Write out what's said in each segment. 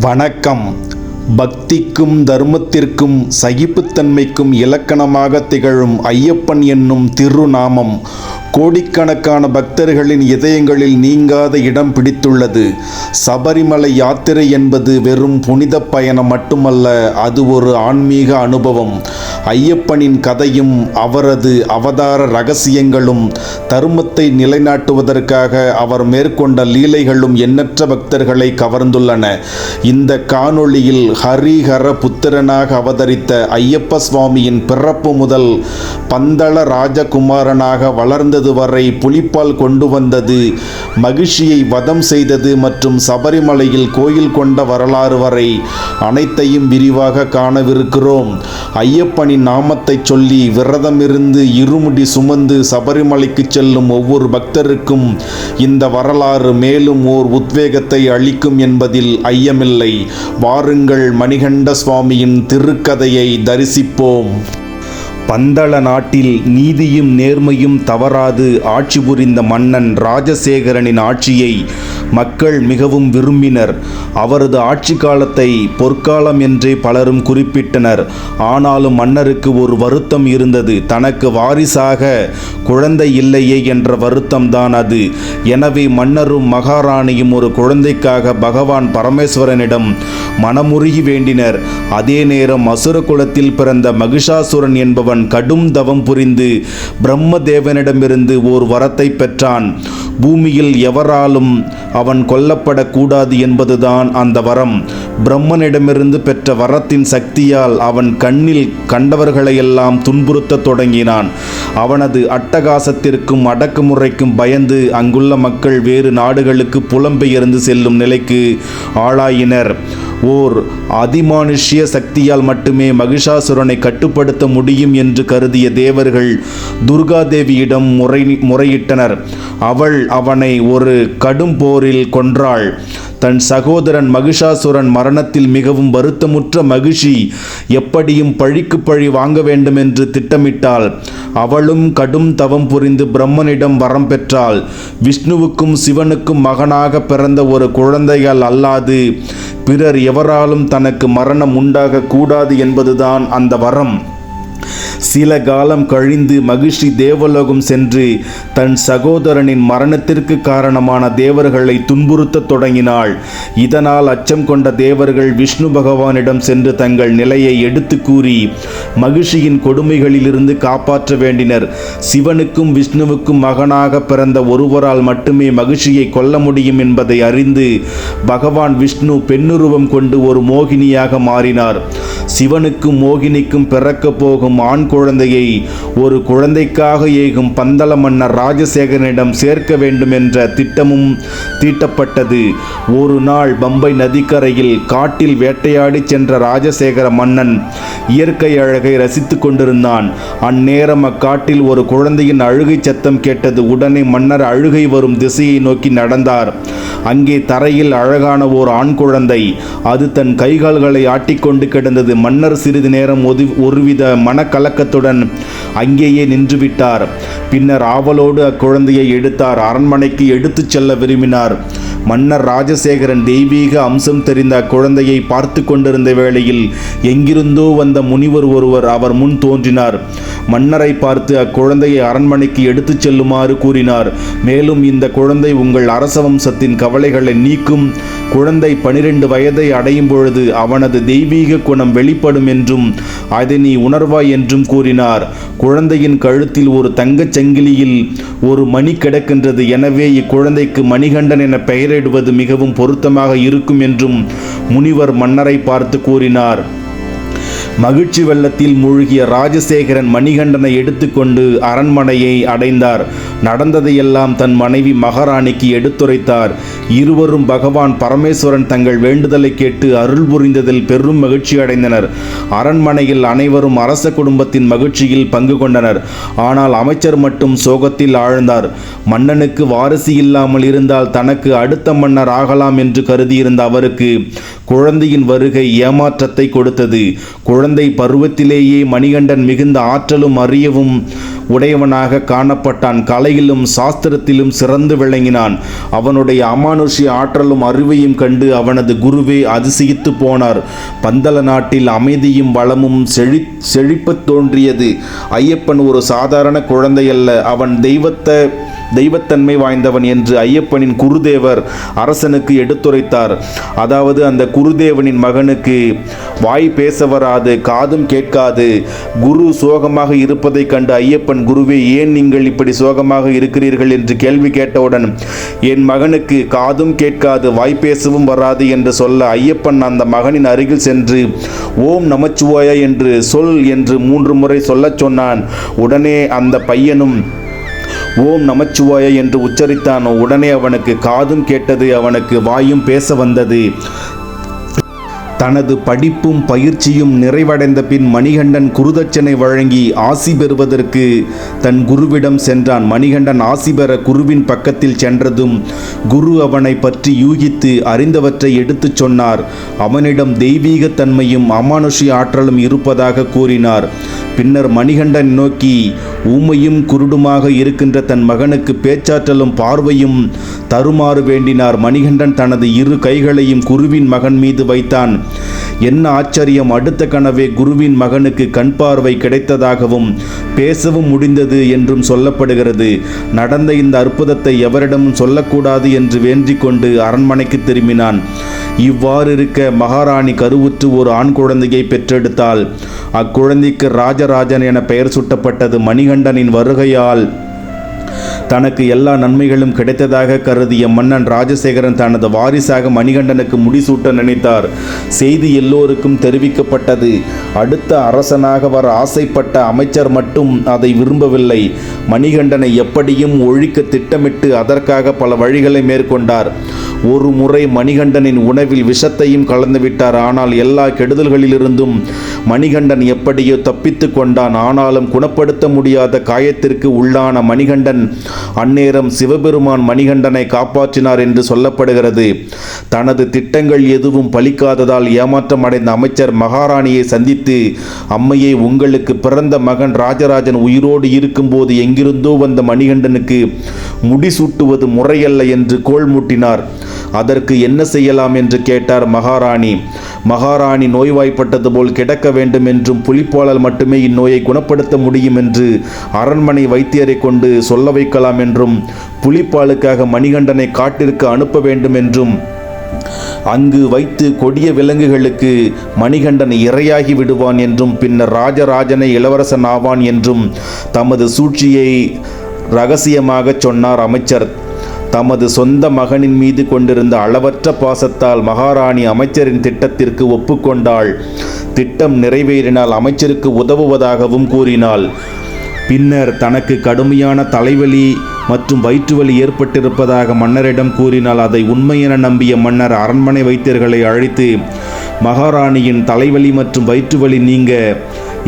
வணக்கம். பக்திக்கும் தர்மத்திற்கும் சகிப்புத்தன்மைக்கும் இலக்கணமாக திகழும் ஐயப்பன் என்னும் திருநாமம் கோடிக்கணக்கான பக்தர்களின் இதயங்களில் நீங்காத இடம் பிடித்துள்ளது. சபரிமலை யாத்திரை என்பது வெறும் புனித பயணம் மட்டுமல்ல அது ஒரு ஆன்மீக அனுபவம். ஐயப்பனின் கதையும் அவரது அவதார ரகசியங்களும் தர்மத்தை நிலைநாட்டுவதற்காக அவர் மேற்கொண்ட லீலைகளும் எண்ணற்ற பக்தர்களை கவர்ந்துள்ளன. இந்த காணொளியில் ஹரிஹர புத்திரனாக அவதரித்த ஐயப்ப சுவாமியின் பிறப்பு முதல் பந்தள ராஜகுமாரனாக வளர்ந்தது வரை புலிப்பால் கொண்டு வந்தது. மகிழ்ச்சியை வதம் செய்தது மற்றும் சபரிமலையில் கோயில் கொண்ட வரலாறு வரை அனைத்தையும் விரிவாக காணவிருக்கிறோம். ஐயப்பனின் நாமத்தை சொல்லி விரதமிருந்து இருமுடி சுமந்து சபரிமலைக்கு செல்லும் ஒவ்வொரு பக்தருக்கும் இந்த வரலாறு மேலும் ஓர் உத்வேகத்தை அளிக்கும் என்பதில் ஐயமில்லை. வாருங்கள் மணிகண்ட சுவாமியின் திருக்கதையை தரிசிப்போம். பந்தள நாட்டில் நீதியும் நேர்மையும் தவறாது ஆட்சி புரிந்த மன்னன் ராஜசேகரனின் ஆட்சியை மக்கள் மிகவும் விரும்பினர். அவரது ஆட்சி காலத்தை பொற்காலம் என்றே பலரும் குறிப்பிட்டனர். ஆனாலும் மன்னருக்கு ஒரு வருத்தம் இருந்தது. தனக்கு வாரிசாக குழந்தை இல்லையே என்ற வருத்தம்தான் அது. எனவே மன்னரும் மகாராணியும் ஒரு குழந்தைக்காக பகவான் பரமேஸ்வரனிடம் மனமுருகி வேண்டினர். அதே நேரம் அசுர குலத்தில் பிறந்த மகிஷாசுரன் என்பவன் கடும் தவம் புரிந்து பிரம்மதேவனிடமிருந்து ஓர் வரத்தை பெற்றான். பூமியில் எவராலும் அவன் கொல்லப்படக்கூடாது என்பதுதான் அந்த வரம். பிரம்மனிடமிருந்து பெற்ற வரத்தின் சக்தியால் அவன் கண்ணில் கண்டவர்களையெல்லாம் துன்புறுத்தத் தொடங்கினான். அவனது அட்டகாசத்திற்கும் அடக்குமுறைக்கும் பயந்து அங்குள்ள மக்கள் வேறு நாடுகளுக்கு புலம்பெயர்ந்து செல்லும் நிலைக்கு ஆளாயினர். ஓர் அதிமானுஷ்ய சக்தியால் மட்டுமே மகிஷாசுரனை கட்டுப்படுத்த முடியும் என்று கருதிய தேவர்கள் துர்காதேவியிடம் முறை முறையிட்டனர். அவள் அவனை ஒரு கடும் போரில் கொன்றாள். தன் சகோதரன் மகிஷாசுரன் மரணத்தில் மிகவும் வருத்தமுற்ற மகிஷி எப்படியும் பழிக்கு பழி வாங்க வேண்டும் என்று திட்டமிட்டாள். அவளும் கடும் தவம் புரிந்து பிரம்மனிடம் வரம் பெற்றாள். விஷ்ணுவுக்கும் சிவனுக்கும் மகனாக பிறந்த ஒரு குழந்தைகள் அல்லாது பிறர் எவராலும் தனக்கு மரணம் உண்டாக கூடாது என்பதுதான் அந்த வரம். சில காலம் கழிந்து மகிழ்ச்சி தேவலோகம் சென்று தன் சகோதரனின் மரணத்திற்கு காரணமான தேவர்களை துன்புறுத்தத் தொடங்கினாள். இதனால் அச்சம் கொண்ட தேவர்கள் விஷ்ணு பகவானிடம் சென்று தங்கள் நிலையை எடுத்து கூறி மகிழ்ச்சியின் கொடுமைகளிலிருந்து காப்பாற்ற வேண்டினர். சிவனுக்கும் விஷ்ணுவுக்கும் மகனாக பிறந்த ஒருவரால் மட்டுமே மகிழ்ச்சியை கொல்ல முடியும் என்பதை அறிந்து பகவான் விஷ்ணு பெண்ணுருவம் கொண்டு ஒரு மோகினியாக மாறினார். சிவனுக்கும் மோகினிக்கும் பிறக்கப் போகும் ஆண் குழந்தையை ஒரு குழந்தைக்காக ஏகும் பந்தள மன்னர் ராஜசேகரனிடம் சேர்க்க வேண்டும் என்ற திட்டமும் தீட்டப்பட்டது. ஒரு நாள் பம்பை நதிக்கரையில் காட்டில் வேட்டையாடி சென்ற ராஜசேகர மன்னன் இயற்கை அழகை ரசித்துக் கொண்டிருந்தான். அந்நேரம் அக்காட்டில் ஒரு குழந்தையின் அழுகை சத்தம் கேட்டது உடனே மன்னர் அழுகை வரும் திசையை நோக்கி நடந்தார். அங்கே தரையில் அழகான ஓர் ஆண் குழந்தை அது தன் கைகால்களை ஆட்டிக்கொண்டு கிடந்தது. மன்னர் சிறிது நேரம் ஒது ஒருவித சிங்கத்துடன் அங்கேயே நின்றுவிட்டார். பின்னர் ஆவலோடு அக்குழந்தையை எடுத்தார். அரண்மனைக்கு எடுத்துச் செல்ல விரும்பினார். மன்னர் ராஜசேகரன் தெய்வீக அம்சம் தெரிந்த அக்குழந்தையை பார்த்து கொண்டிருந்த வேளையில் எங்கிருந்தோ வந்த முனிவர் ஒருவர் அவர் முன் தோன்றினார். மன்னரை பார்த்து அக்குழந்தையை அரண்மனைக்கு எடுத்துச் செல்லுமாறு கூறினார். மேலும் இந்த குழந்தை உங்கள் அரச வம்சத்தின் கவலைகளை நீக்கும். குழந்தை பனிரெண்டு வயதை அடையும் பொழுது அவனது தெய்வீக குணம் வெளிப்படும் என்றும் அதை நீ உணர்வாய் என்றும் கூறினார். குழந்தையின் கழுத்தில் ஒரு தங்கச் சங்கிலியில் ஒரு மணி கிடக்கின்றது. எனவே இக்குழந்தைக்கு மணிகண்டன் என பெயரிடுவது மிகவும் பொருத்தமாக இருக்கும் என்றும் முனிவர் மன்னரை பார்த்து கூறினார். மகிழ்ச்சி வெள்ளத்தில் மூழ்கிய ராஜசேகரன் மணிகண்டனை எடுத்துக்கொண்டு அரண்மனையை அடைந்தார். நடந்ததையெல்லாம் தன் மனைவி மகாராணிக்கு எடுத்துரைத்தார். இருவரும் பகவான் பரமேஸ்வரன் தங்கள் வேண்டுதலை கேட்டு அருள் புரிந்ததில் பெரும் மகிழ்ச்சி அடைந்தனர். அரண்மனையில் அனைவரும் அரச குடும்பத்தின் மகிழ்ச்சியில் பங்கு கொண்டனர். ஆனால் அமைச்சர் மட்டும் சோகத்தில் ஆழ்ந்தார். மன்னனுக்கு வாரிசு இல்லாமல் இருந்தால் தனக்கு அடுத்த மன்னர் ஆகலாம் என்று கருதியிருந்த அவருக்கு குழந்தையின் வருகை ஏமாற்றத்தை கொடுத்தது. குழந்தை பருவத்திலேயே மணிகண்டன் மிகுந்த ஆற்றலும் அறியவும் உடையவனாக காணப்பட்டான். கலையிலும் சாஸ்திரத்திலும் சிறந்து விளங்கினான். அவனுடைய அமானுஷ்ய ஆற்றலும் அறிவையும் கண்டு அவனது குருவே அதிசயித்து போனார். பந்தல நாட்டில் அமைதியும் வளமும் செழி செழிப்பு தோன்றியது. ஐயப்பன் ஒரு சாதாரண குழந்தையல்ல. அவன் தெய்வத்தை தெய்வத்தன்மை வாய்ந்தவன் என்று ஐயப்பனின் குருதேவர் அரசனுக்கு எடுத்துரைத்தார். அதாவது அந்த குருதேவனின் மகனுக்கு வாய் பேச வராது காதும் கேட்காது. குரு சோகமாக இருப்பதைக் கண்டு ஐயப்பன் குருவே ஏன் நீங்கள் இப்படி சோகமாக இருக்கிறீர்கள் என்று கேள்வி கேட்டவுடன் என் மகனுக்கு காதும் கேட்காது வாய் பேசவும் வராது என்று சொல்ல ஐயப்பன் அந்த மகனின் அருகில் சென்று ஓம் நமச்சிவாய என்று சொல் என்று மூன்று முறை சொல்லச் சொன்னான். உடனே அந்த பையனும் ஓம் நமச்சிவாய என்று உச்சரித்தான். உடனே அவனுக்கு காதும் கேட்டது அவனுக்கு வாயும் பேச வந்தது. தனது படிப்பும் பயிற்சியும் நிறைவடைந்த பின் மணிகண்டன் குருதட்சனை வழங்கி ஆசி பெறுவதற்கு தன் குருவிடம் சென்றான். மணிகண்டன் ஆசி பெற குருவின் பக்கத்தில் சென்றதும் குரு அவனை பற்றி யூகித்து அறிந்தவற்றை எடுத்துச் சொன்னார். அவனிடம் தெய்வீக தன்மையும் அமானுஷி ஆற்றலும் இருப்பதாக கூறினார். பின்னர் மணிகண்டன் நோக்கி ஊமையும் குருடுமாக இருக்கின்ற தன் மகனுக்கு பேச்சாற்றலும் பார்வையும் தருமாறு வேண்டினார். மணிகண்டன் தனது இரு கைகளையும் குருவின் மகன் மீது வைத்தான். என்ன ஆச்சரியம்? அடுத்த கனவே குருவின் மகனுக்கு கண் பார்வை கிடைத்ததாகவும் பேசவும் முடிந்தது என்றும் சொல்லப்படுகிறது. நடந்த இந்த அற்புதத்தை எவரிடமும் சொல்லக்கூடாது என்று வேண்டிக் கொண்டு அரண்மனைக்கு திரும்பினான். இவ்வாறு இருக்க மகாராணி கருவுற்று ஒரு ஆண் குழந்தையை பெற்றெடுத்தாள். அக்குழந்தைக்கு ராஜராஜன் என பெயர் சூட்டப்பட்டது மணிகண்டனின் வருகையால் தனக்கு எல்லா நன்மைகளும் கிடைத்ததாக கருதிய மன்னன் ராஜசேகரன் தனது வாரிசாக மணிகண்டனுக்கு முடிசூட்ட நினைத்தார். செய்தி எல்லோருக்கும் தெரிவிக்கப்பட்டது. அடுத்த அரசனாக வர ஆசைப்பட்ட அமைச்சர் மட்டும் அதை விரும்பவில்லை. மணிகண்டனை எப்படியும் ஒழிக்க திட்டமிட்டு அதற்காக பல வழிகளை மேற்கொண்டார். ஒரு முறை மணிகண்டனின் உணவில் விஷத்தையும் கலந்துவிட்டார் ஆனால் எல்லா கெடுதல்களிலிருந்தும் மணிகண்டன் எப்படியோ தப்பித்து கொண்டான். ஆனாலும் குணப்படுத்த முடியாத காயத்திற்கு உள்ளான மணிகண்டன் அந்நேரம் சிவபெருமான் மணிகண்டனை காப்பாற்றினார் என்று சொல்லப்படுகிறது. தனது திட்டங்கள் எதுவும் பலிக்காததால் ஏமாற்றம் அடைந்த அமைச்சர் மகாராணியை சந்தித்து அம்மையை உங்களுக்கு பிறந்த மகன் ராஜராஜன் உயிரோடு இருக்கும்போது எங்கிருந்தோ வந்த மணிகண்டனுக்கு முடிசூட்டுவது முறையல்ல என்று கோள் மூட்டினார். அதற்கு என்ன செய்யலாம் என்று கேட்டார் மகாராணி. மகாராணி நோய்வாய்ப்பட்டது போல் கிடக்க வேண்டும் என்றும் புலிப்பாலால் மட்டுமே இந்நோயை குணப்படுத்த முடியும் என்று அரண்மனை வைத்தியரை கொண்டு சொல்ல வைக்கலாம் என்றும் புலிப்பாலுக்காக மணிகண்டனை காட்டிற்கு அனுப்ப வேண்டும் என்றும் அங்கு வைத்து கொடிய விலங்குகளுக்கு மணிகண்டன் இரையாகி விடுவான் என்றும் பின்னர் ராஜராஜனை இளவரசன் ஆவான் என்றும் தமது சூழ்ச்சியை ரகசியமாகச் சொன்னார் அமைச்சர். தமது சொந்த மகனின் மீது கொண்டிருந்த அளவற்ற பாசத்தால் மகாராணி அமைச்சரின் திட்டத்திற்கு ஒப்புக்கொண்டாள். திட்டம் நிறைவேறினால் அமைச்சருக்கு உதவுவதாகவும் கூறினாள். பின்னர் தனக்கு கடுமையான தலைவலி மற்றும் வயிற்றுவலி ஏற்பட்டிருப்பதாக மன்னரிடம் கூறினால் அதை உண்மை என நம்பிய மன்னர் அரண்மனை வைத்தியர்களை அழைத்து மகாராணியின் தலைவலி மற்றும் வயிற்றுவலி நீங்க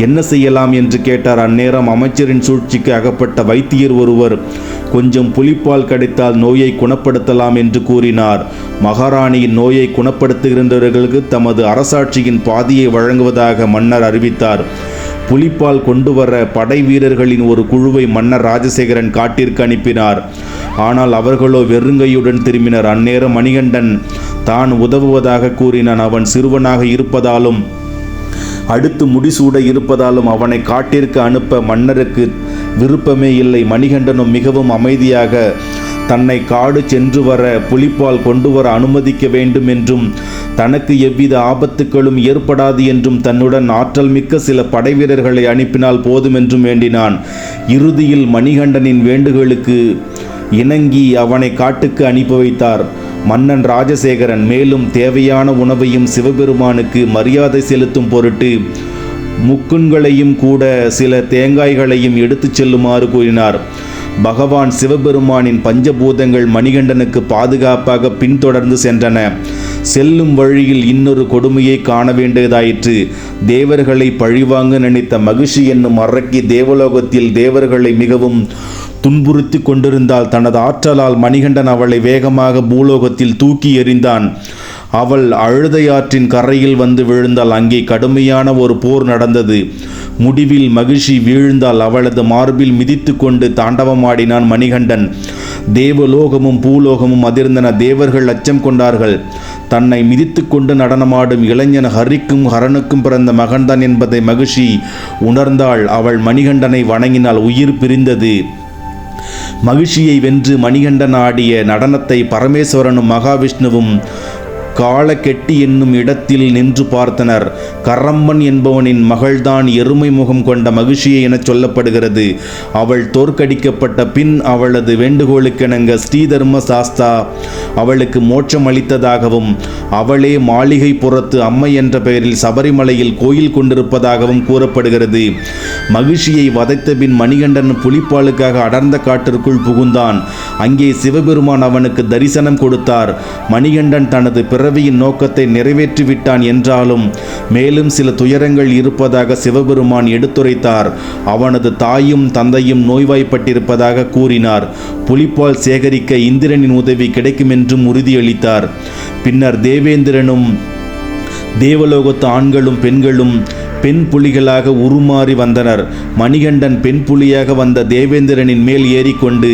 என்ன செய்யலாம் என்று கேட்டார். அந்நேரம் அமைச்சரின் சூழ்ச்சிக்கு அகப்பட்ட வைத்தியர் ஒருவர் கொஞ்சம் புலிப்பால் கிடைத்தால் நோயை குணப்படுத்தலாம் என்று கூறினார். மகாராணியின் நோயை குணப்படுத்துகின்றவர்களுக்கு தமது அரசாட்சியின் பாதியை வழங்குவதாக மன்னர் அறிவித்தார். புலிப்பால் கொண்டு வர படை வீரர்களின் ஒரு குழுவை மன்னர் ராஜசேகரன் காட்டிற்கு அனுப்பினார். ஆனால் அவர்களோ வெறுங்கையுடன் திரும்பினர். அந்நேரம் மணிகண்டன் தான் உதவுவதாக கூறினான். அவன் சிறுவனாக இருப்பதாலும் அடுத்து முடிசூட இருப்பதாலும் அவனை காட்டிற்கு அனுப்ப மன்னருக்கு விருப்பமே இல்லை. மணிகண்டனும் மிகவும் அமைதியாக தன்னை காடு சென்று வர புலிப்பால் கொண்டு வர அனுமதிக்க வேண்டும் என்றும் தனக்கு எவ்வித ஆபத்துக்களும் ஏற்படாது என்றும் தன்னுடன் ஆற்றல் மிக்க சில படைவீரர்களை அனுப்பினால் போதும் என்றும் வேண்டினான். இறுதியில் மணிகண்டனின் வேண்டுகளுக்கு இணங்கி அவனை காட்டுக்கு அனுப்பி வைத்தார். மன்னன் ராஜசேகரன் மேலும் தேவையான உணவையும் சிவபெருமானுக்கு மரியாதை செலுத்தும் பொருட்டு முக்குண்களையும் கூட சில தேங்காய்களையும் எடுத்துச் செல்லுமாறு கூறினார். பகவான் சிவபெருமானின் பஞ்சபூதங்கள் மணிகண்டனுக்கு பாதுகாப்பாக பின்தொடர்ந்து சென்றன. செல்லும் வழியில் இன்னொரு கொடுமையை காண வேண்டியதாயிற்று. தேவர்களை பழிவாங்க நினைத்த மகிழ்ச்சி என்னும் அரக்கி தேவலோகத்தில் தேவர்களை மிகவும் துன்புறுத்தி கொண்டிருந்தால் தனது ஆற்றலால் மணிகண்டன் அவளை வேகமாக பூலோகத்தில் தூக்கி எறிந்தான். அவள் அழுதையாற்றின் கரையில் வந்து விழுந்தால் அங்கே கடுமையான ஒரு போர் நடந்தது. முடிவில் மகிழ்ச்சி வீழ்ந்தால் அவளது மார்பில் மிதித்து கொண்டு தாண்டவமாடினான் மணிகண்டன். தேவலோகமும் பூலோகமும் அதிர்ந்தன. தேவர்கள் அச்சம் கொண்டார்கள். தன்னை மிதித்து கொண்டு நடனமாடும் இளைஞன் ஹரிக்கும் ஹரனுக்கும் பிறந்த மகன்தான் என்பதை மகிழ்ச்சி உணர்ந்தாள். அவள் மணிகண்டனை வணங்கினால் உயிர் பிரிந்தது. மகிழ்ச்சியை வென்று மணிகண்டன் ஆடிய நடனத்தை பரமேஸ்வரனும் மகாவிஷ்ணுவும் காலக்கெட்டி என்னும் இடத்தில் நின்று பார்த்தனர். கரம்பன் என்பவனின் மகள்தான் எருமை முகம் கொண்ட மகிழ்ச்சியை எனச் சொல்லப்படுகிறது. அவள் தோற்கடிக்கப்பட்ட பின் அவளது வேண்டுகோளுக்கெனங்க ஸ்ரீதர்ம சாஸ்தா அவளுக்கு மோட்சம் அளித்ததாகவும் அவளே மாளிகை புறத்து அம்மை என்ற பெயரில் சபரிமலையில் கோயில் கொண்டிருப்பதாகவும் கூறப்படுகிறது. மகிழ்ச்சியை வதைத்த பின் மணிகண்டன் புலிப்பாலுக்காக அடர்ந்த காட்டிற்குள் புகுந்தான். அங்கே சிவபெருமான் அவனுக்கு தரிசனம் கொடுத்தார். மணிகண்டன் தனது பிற பிறவியின் நோக்கத்தை நிறைவேற்றிவிட்டான் என்றாலும் மேலும் சில துயரங்கள் இருப்பதாக சிவபெருமான் எடுத்துரைத்தார். அவனது தாயும் தந்தையும் நோய்வாய்ப்பட்டிருப்பதாக கூறினார். புலிப்பால் சேகரிக்க இந்திரனின் உதவி கிடைக்கும் என்றும் உறுதியளித்தார். பின்னர் தேவேந்திரனும் தேவலோகத்து ஆண்களும் பெண்களும் பெண் புலிகளாக உருமாறி வந்தனர். மணிகண்டன் பெண் புலியாக வந்த தேவேந்திரனின் மேல் ஏறிக்கொண்டு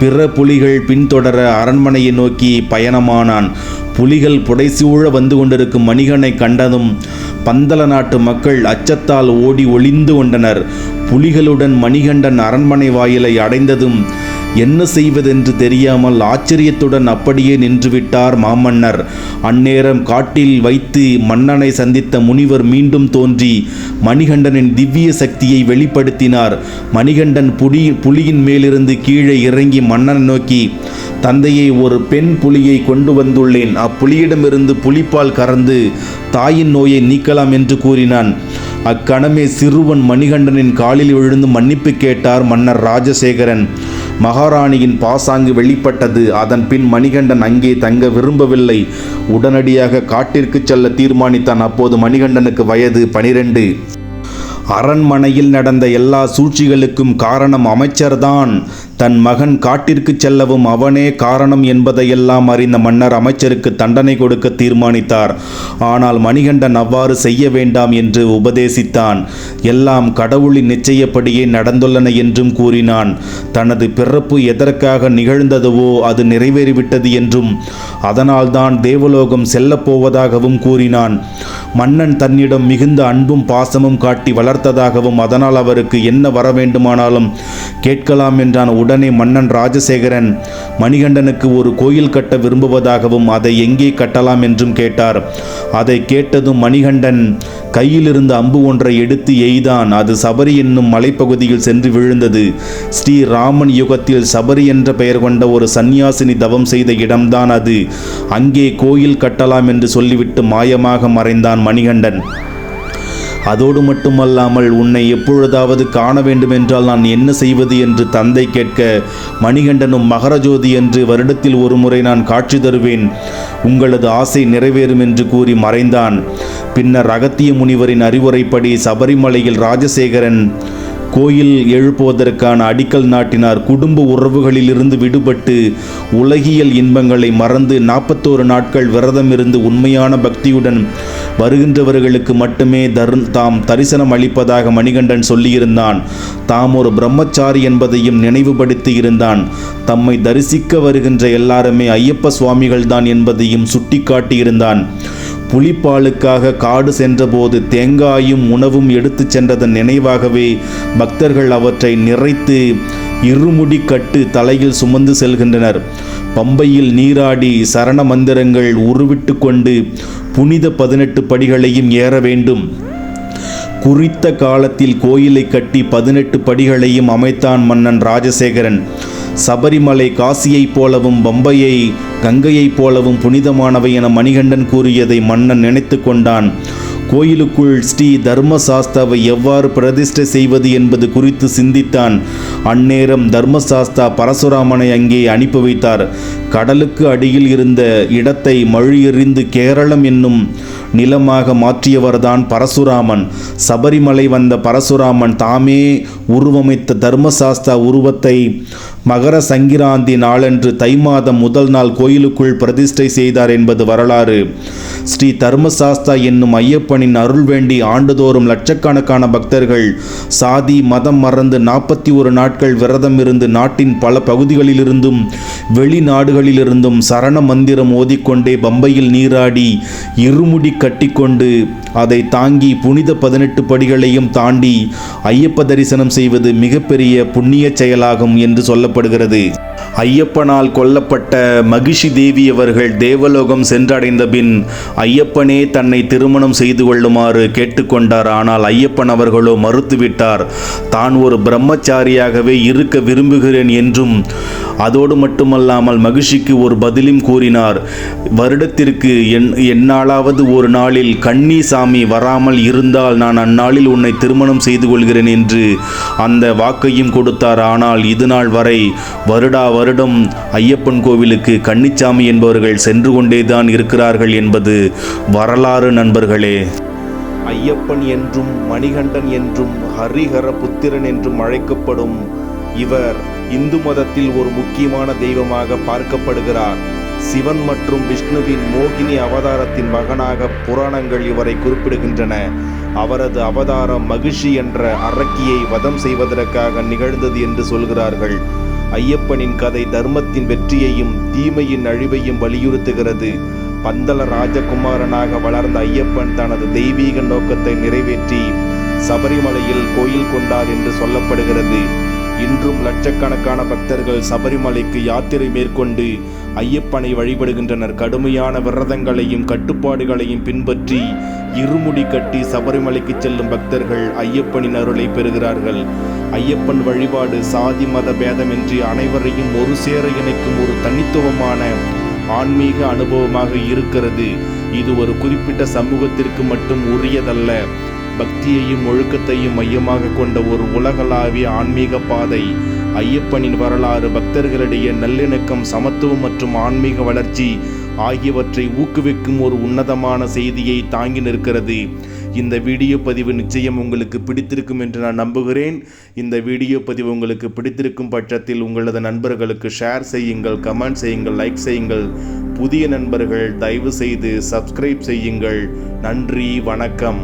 பிற புலிகள் பின்தொடர அரண்மனையை நோக்கி பயணமானான். புலிகள் புடைசூழ வந்து கொண்டிருக்கும் மணிகனை கண்டதும் பந்தல நாட்டு மக்கள் அச்சத்தால் ஓடி ஒளிந்து கொண்டனர். புலிகளுடன் மணிகண்டன் அரண்மனை வாயிலை அடைந்ததும் என்ன செய்வதென்று தெரியாமல் ஆச்சரியத்துடன் அப்படியே நின்றுவிட்டார் மாமன்னர். அந்நேரம் காட்டில் வைத்து மன்னனை சந்தித்த முனிவர் மீண்டும் தோன்றி மணிகண்டனின் திவ்ய சக்தியை வெளிப்படுத்தினார். மணிகண்டன் புலி புலியின் மேலிருந்து கீழே இறங்கி மன்னனை நோக்கி தந்தையை ஒரு பெண் புலியை கொண்டு வந்துள்ளேன். அப்புலியிடமிருந்து புலிப்பால் கறந்து தாயின் நோயை நீக்கலாம் என்று கூறினான். அக்கணமே சிறுவன் மணிகண்டனின் காலில் விழுந்து மன்னிப்பு கேட்டார் மன்னர் ராஜசேகரன். மகாராணியின் பாசாங்கு வெளிப்பட்டது. அதன் பின் மணிகண்டன் அங்கே தங்க விரும்பவில்லை. உடனடியாக காட்டிற்கு செல்ல தீர்மானித்தான். அப்போது மணிகண்டனுக்கு வயது பனிரெண்டு. அரண்மனையில் நடந்த எல்லா சூழ்ச்சிகளுக்கும் காரணம் அமைச்சர்தான். தன் மகன் காட்டிற்கு செல்லவும் அவனே காரணம் என்பதையெல்லாம் அறிந்த மன்னர் அமைச்சருக்கு தண்டனை கொடுக்க தீர்மானித்தார். ஆனால் மணிகண்டன் அவ்வாறு செய்ய வேண்டாம் என்று உபதேசித்தான். எல்லாம் கடவுளின் நிச்சயப்படியே நடந்துள்ளன என்றும் கூறினான். தனது பிறப்பு எதற்காக நிகழ்ந்ததுவோ அது நிறைவேறிவிட்டது என்றும் அதனால்தான் தேவலோகம் செல்லப்போவதாகவும் கூறினான். மன்னன் தன்னிடம் மிகுந்த அன்பும் பாசமும் காட்டி வளர்த்ததாகவும் அதனால் அவருக்கு என்ன வர வேண்டுமானாலும் கேட்கலாம் என்றான். உடனே மன்னன் ராஜசேகரன் மணிகண்டனுக்கு ஒரு கோயில் கட்ட விரும்புவதாகவும் அதை எங்கே கட்டலாம் என்றும் கேட்டார். அதை கேட்டதும் மணிகண்டன் கையிலிருந்த அம்பு ஒன்றை எடுத்து எய்தான். அது சபரி என்னும் மலைப்பகுதியில் சென்று விழுந்தது. ஸ்ரீ ராமன் யுகத்தில் சபரி என்ற பெயர் கொண்ட ஒரு சந்நியாசினி தவம் செய்த இடம்தான் அது. அங்கே கோயில் கட்டலாம் என்று சொல்லிவிட்டு மாயமாக மறைந்தான் மணிகண்டன். அதோடு மட்டுமல்லாமல் உன்னை எப்பொழுதாவது காண வேண்டுமென்றால் நான் என்ன செய்வது என்று தந்தை கேட்க மணிகண்டனும் மகரஜோதி என்று வருடத்தில் ஒரு முறை நான் காட்சி தருவேன். உங்களது ஆசை நிறைவேறும் என்று கூறி மறைந்தான். பின்னர் அகத்திய முனிவரின் அறிவுரைப்படி சபரிமலையில் ராஜசேகரன் கோயில் எழுப்புவதற்கான அடிக்கல் நாட்டினார். குடும்ப உறவுகளிலிருந்து விடுபட்டு உலகியல் இன்பங்களை மறந்து நாற்பத்தோரு நாட்கள் விரதம் இருந்து உண்மையான பக்தியுடன் வருகின்றவர்களுக்கு மட்டுமே தர் தாம் தரிசனம் அளிப்பதாக மணிகண்டன் சொல்லியிருந்தான். தாம் ஒரு பிரம்மச்சாரி என்பதையும் நினைவுபடுத்தி இருந்தான். தம்மை தரிசிக்க வருகின்ற எல்லாருமே ஐயப்ப சுவாமிகள்தான் என்பதையும் சுட்டிக்காட்டியிருந்தான். புலிப்பாலுக்காக காடு சென்றபோது தேங்காயும் உணவும் எடுத்துச் சென்றதன் நினைவாகவே பக்தர்கள் அவற்றை நிறைத்து இருமுடி கட்டு தலையில் சுமந்து செல்கின்றனர். பம்பையில் நீராடி சரண மந்திரங்கள் உருவிட்டு கொண்டு புனித பதினெட்டு படிகளையும் ஏற வேண்டும். குறித்த காலத்தில் கோயிலை கட்டி பதினெட்டு படிகளையும் அமைத்தான் மன்னன் ராஜசேகரன். சபரிமலை காசியைப் போலவும் பம்பையை கங்கையைப் போலவும் புனிதமானவை என மணிகண்டன் கூறியதை மன்னன் நினைத்து கொண்டான். கோயிலுக்குள் ஸ்ரீ தர்மசாஸ்தாவை எவ்வாறு பிரதிஷ்டை செய்வது என்பது குறித்து சிந்தித்தான். அந்நேரம் தர்மசாஸ்தா பரசுராமனை அங்கே அனுப்பி வைத்தார். கடலுக்கு அடியில் இருந்த இடத்தை மழியெறிந்து கேரளம் என்னும் நிலமாக மாற்றியவர்தான் பரசுராமன். சபரிமலை வந்த பரசுராமன் தாமே உருவமைத்த தர்மசாஸ்தா உருவத்தை மகர சங்கிராந்தி நாளன்று தை மாதம் முதல் நாள் கோயிலுக்குள் பிரதிஷ்டை செய்தார் என்பது வரலாறு. ஸ்ரீ தர்மசாஸ்தா என்னும் ஐயப்பனின் அருள் வேண்டி ஆண்டுதோறும் லட்சக்கணக்கான பக்தர்கள் சாதி மதம் மறந்து நாற்பத்தி ஒரு நாட்கள் விரதம் இருந்து நாட்டின் பல பகுதிகளிலிருந்தும் வெளிநாடுகளிலிருந்தும் சரண மந்திரம் ஓதிக்கொண்டே பம்பையில் நீராடி இருமுடி கட்டிக்கொண்டு அதை தாங்கி புனித பதினெட்டு படிகளையும் தாண்டி ஐயப்ப தரிசனம் செய்வது மிகப்பெரிய புண்ணிய செயலாகும் என்று சொல்லப்படுகிறது. ஐயப்பனால் கொல்லப்பட்ட மகிஷி தேவி அவர்கள் தேவலோகம் சென்றடைந்த பின் ஐயப்பனே தன்னை திருமணம் செய்து கொள்ளுமாறு கேட்டுக்கொண்டார். ஆனால் ஐயப்பன் அவர்களோ மறுத்துவிட்டார். தான் ஒரு பிரம்மச்சாரியாகவே இருக்க விரும்புகிறேன் என்றும் அதோடு மட்டுமல்லாமல் மகிழ்ச்சிக்கு ஒரு பதிலும் கூறினார். வருடத்திற்கு என் என்னாலாவது ஒரு நாளில் கன்னி சாமி வராமல் இருந்தால் நான் அந்நாளில் உன்னை திருமணம் செய்து கொள்கிறேன் என்று அந்த வாக்கையும் கொடுத்தார். ஆனால் இது நாள் வரை வருடா வருடம் ஐயப்பன் கோவிலுக்கு கன்னிச்சாமி என்பவர்கள் சென்று கொண்டேதான் இருக்கிறார்கள் என்பது வரலாறு நண்பர்களே. ஐயப்பன் என்றும் மணிகண்டன் என்றும் ஹரிஹர புத்திரன் என்றும் அழைக்கப்படும் இவர் இந்து மதத்தில் ஒரு முக்கியமான தெய்வமாக பார்க்கப்படுகிறார். சிவன் மற்றும் விஷ்ணுவின் மோகினி அவதாரத்தின் மகனாக புராணங்கள் இவரை குறிப்பிடுகின்றன. அவரது அவதாரம் மகிழ்ச்சி என்ற அரக்கியை வதம் செய்வதற்காக நிகழ்ந்தது என்று சொல்கிறார்கள். ஐயப்பனின் கதை தர்மத்தின் வெற்றியையும் தீமையின் அழிவையும் வலியுறுத்துகிறது. பந்தள ராஜகுமாரனாக வளர்ந்த ஐயப்பன் தனது தெய்வீக நோக்கத்தை நிறைவேற்றி சபரிமலையில் கோயில் கொண்டார் என்று சொல்லப்படுகிறது. இன்றும் லட்சக்கணக்கான பக்தர்கள் சபரிமலைக்கு யாத்திரை மேற்கொண்டு ஐயப்பனை வழிபடுகின்றனர். கடுமையான விரதங்களையும் கட்டுப்பாடுகளையும் பின்பற்றி இருமுடி கட்டி சபரிமலைக்கு செல்லும் பக்தர்கள் ஐயப்பனின் அருளை பெறுகிறார்கள். ஐயப்பன் வழிபாடு சாதி மத பேதமின்றி அனைவரையும் ஒரு சேர இணைக்கும் ஒரு தனித்துவமான ஆன்மீக அனுபவமாக இருக்கிறது. இது ஒரு குறிப்பிட்ட சமூகத்திற்கு மட்டும் உரியதல்ல. பக்தியையும் ஒழுக்கத்தையும் மையமாக கொண்ட ஒரு உலகளாவிய ஆன்மீக பாதை. ஐயப்பனின் வரலாறு பக்தர்களிடையே நல்லிணக்கம் சமத்துவம் மற்றும் ஆன்மீக வளர்ச்சி ஆகியவற்றை ஊக்குவிக்கும் ஒரு உன்னதமான செய்தியை தாங்கி நிற்கிறது. இந்த வீடியோ பதிவு நிச்சயம் உங்களுக்கு பிடித்திருக்கும் என்று நான் நம்புகிறேன். இந்த வீடியோ பதிவு உங்களுக்கு பிடித்திருக்கும் பட்சத்தில் உங்களது நண்பர்களுக்கு ஷேர் செய்யுங்கள் கமெண்ட் செய்யுங்கள் லைக் செய்யுங்கள். புதிய நண்பர்கள் தயவு செய்து சப்ஸ்கிரைப் செய்யுங்கள். நன்றி வணக்கம்.